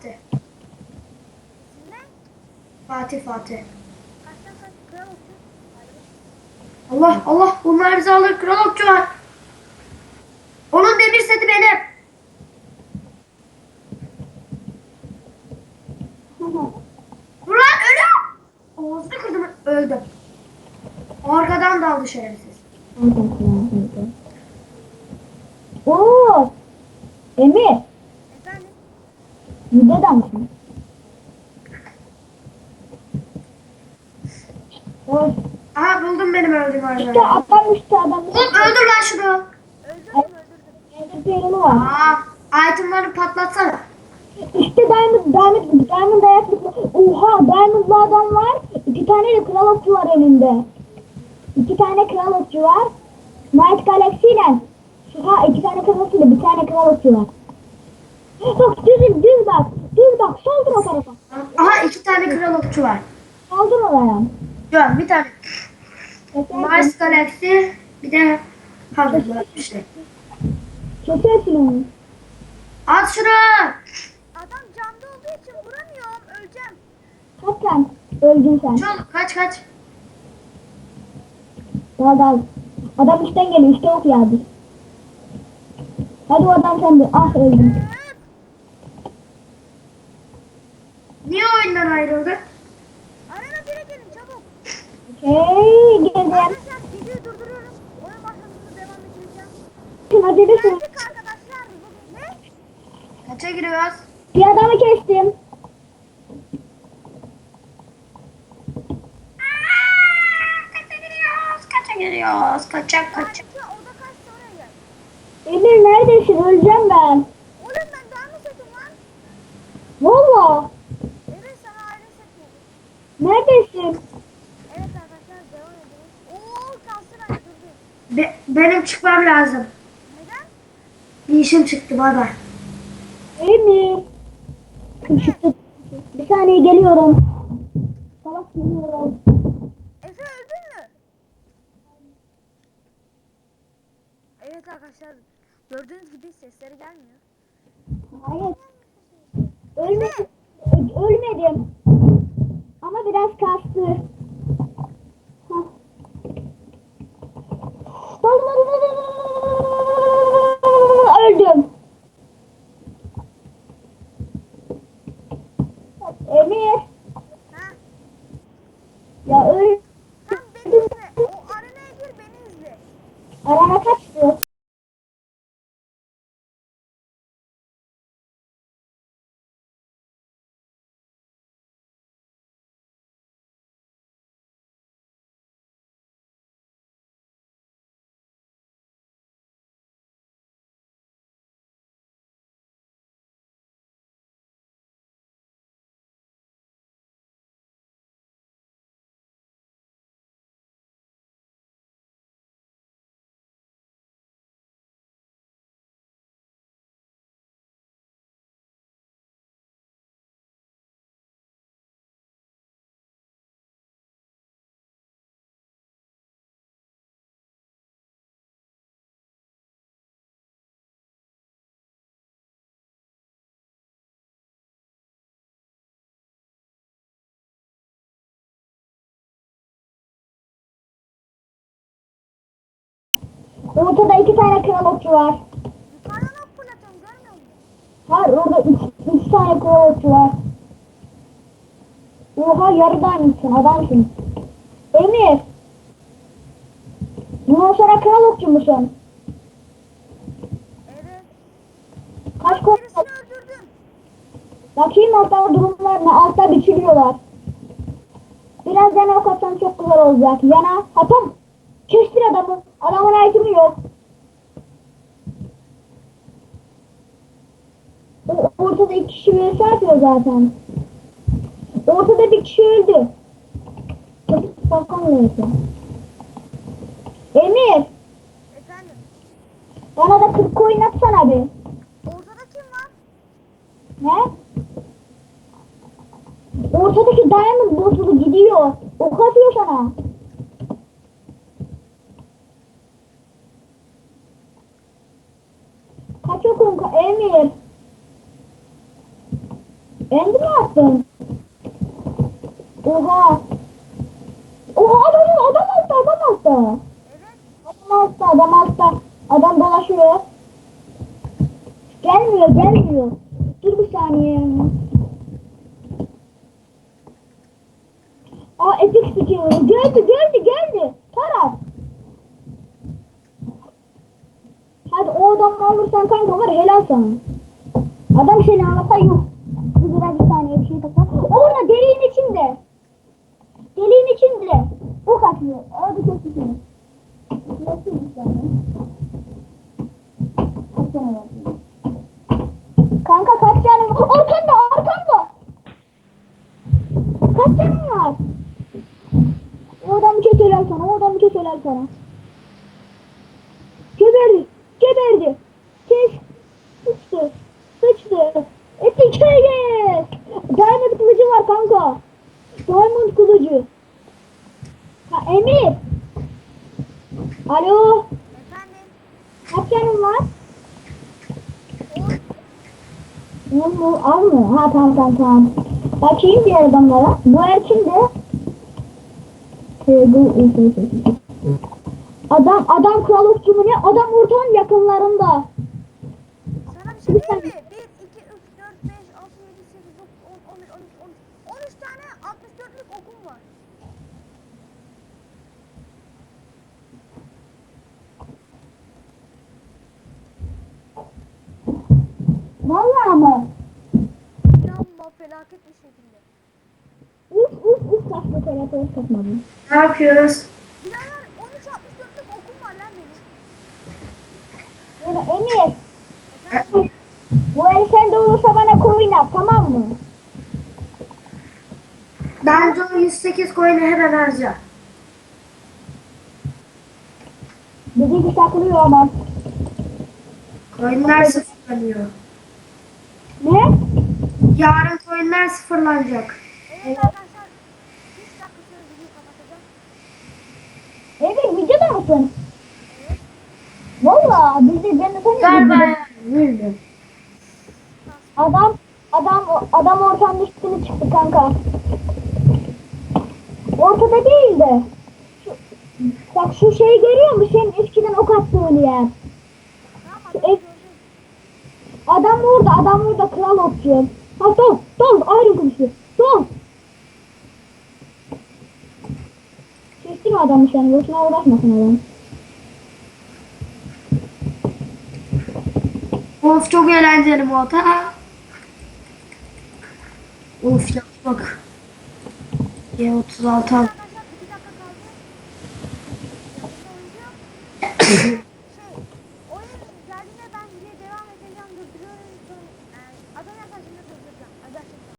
Fatih. Fatih Fatih. Allah Allah bunlar bizi alır kral okçu var. Onun demir seti benim. Dur lan ölüm. Ağzını kırdım öldüm. Arkadan daldı şerefsiz. Oo. Emir. Da mısın? Oy. Aha buldum benim öldüğüm İşte arada. adam işte adam. Oğlum öldür lan şunu. Öldürdüm öldürdüm. Ender Pearl'ı var. Aa, itemları patlatsana. İşte Diamond, Diamond, Diamond ayaklısı. Oha Diamond'lı adam var. İki tane de kral okçu var elinde. İki tane kral okçu var. Night Galaxy ile. Ha iki tane kral okçu ile bir tane kral okçu var. Bak düz, düz bak. Düz bak. Saldır o tarafa. Aha iki tane kral okçu var. Saldır oraya. Yok bir tane. Mars Galaxy bir de Hubble işte. Kesersin onu. At şunu. Adam camda olduğu için vuramıyorum. Öleceğim. Kaç lan? Öldün sen. Çol kaç kaç. Dal dal. Adam üstten geliyor. Üstte ok yağdı. Hadi o adam sen de. Ah öldüm. Oyundan ayrıldı? Arena 1'e gelin çabuk. Hey geldim. Arkadaşlar videoyu durduruyorum. Oyun başlamasını devam edeceğim. Hadi de. Geldik arkadaşlar. Bu ne? Kaça giriyoruz? Bir adamı kestim. Kaça giriyoruz? Kaça giriyoruz? Kaçak kaçak. Kaçtı oda kaçtı oraya. Emir neredesin? Öleceğim ben. Oğlum ben daha mı setim lan? Valla. Evet sana aile setim. Neredesin? Evet arkadaşlar devam edelim. Oo kalsın hadi durdu. Be- benim çıkmam lazım. Neden? Bir işim çıktı bay. Emir. Işıklı. Bir saniye geliyorum. Salak geliyorum. Efe öldün mü? Evet arkadaşlar gördüğünüz gibi sesleri gelmiyor. Hayır. Ölmedim. Ölmedim. Emir. Ortada iki tane kral okçu var. Görmüyor musun? Hayır orada üç, üç tane kral okçu var. Oha yarıdaymışsın adamsın. Emir. Bundan sonra kral okçu musun? Evet. Kaç kol? Bakayım ortada durumlar ne? Altta biçiliyorlar. Biraz yana ok atsan çok güzel olacak. Yana. Hatam. Kestir adamı. Adamın itemi yok. Ortada iki kişi vs atıyor zaten. Ortada bir kişi öldü. Balkon vs. Emir. Efendim. Bana da 40 coin atsana bir. Ortada kim var? Ne? Ortadaki diamond bozuldu gidiyor. Ok atıyor sana. Emir? Endi mi attın? Oha. Oha adam adam altta adam. Evet. Adam altta adam altta. Adam dolaşıyor. Gelmiyor gelmiyor. Dur bir saniye. Aa epic skill. Geldi geldi geldi. Taraf. Hadi o adamı alırsan kanka var helal sana. Adam seni alırsa yuh. Dur bir saniye bir şey bakalım. Orada deliğin içinde. Deliğin içinde. O kaçıyor. Çok güzel. Nasıl bir saniye? Kaç tane var? Kanka kaç tane var? Arkanda arkanda. Kaç tane var? O adamı kes helal sana. O adamı kes helal sana. Geberdi. Geberdi. Kes. Sıçtı. Sıçtı. Etik yes. Diamond kılıcı var kanka. Diamond kılıcı. Ha Emir. Alo. Efendim. Kaç canın var? O Ne mu? Az mı? Ha tamam tamam tamam. Bakayım diğer adamlara. Bu er kimdi? Şey, bu Adam adam kral okçu mu ne? Adam ortanın yakınlarında. sana bir şey mi? Vallahi ama. İnanma felaket bir şekilde. Uf uf uf saçma telefon takmadım. Ne yapıyoruz? Birader 13 64'lük okum var lan benim. Emir. Bu el sende olursa bana koyun at tamam mı? Bence o 108 coin'i hemen harca. Bizi bir takılıyor ama. Coin'ler sıfırlanıyor. Yarın coin'ler sıfırlanacak. Evet arkadaşlar 3 dakika sonra videoyu kapatacağım. Emir videoda mısın? Valla biz de ben de tanıyorum. Adam adam adam ortanın üstüne çıktı kanka. Ortada değil de. Şu, bak şu şeyi görüyor musun? Senin eskiden ok attığın yer. Adam orada, adam orada kral okçu. Ha sol, sol, ayrı konuşuyor. Sol. Kestim adamı sen, boşuna uğraşmasın adam. Of çok eğlenceli bu ata. Of ya bak. G36 al.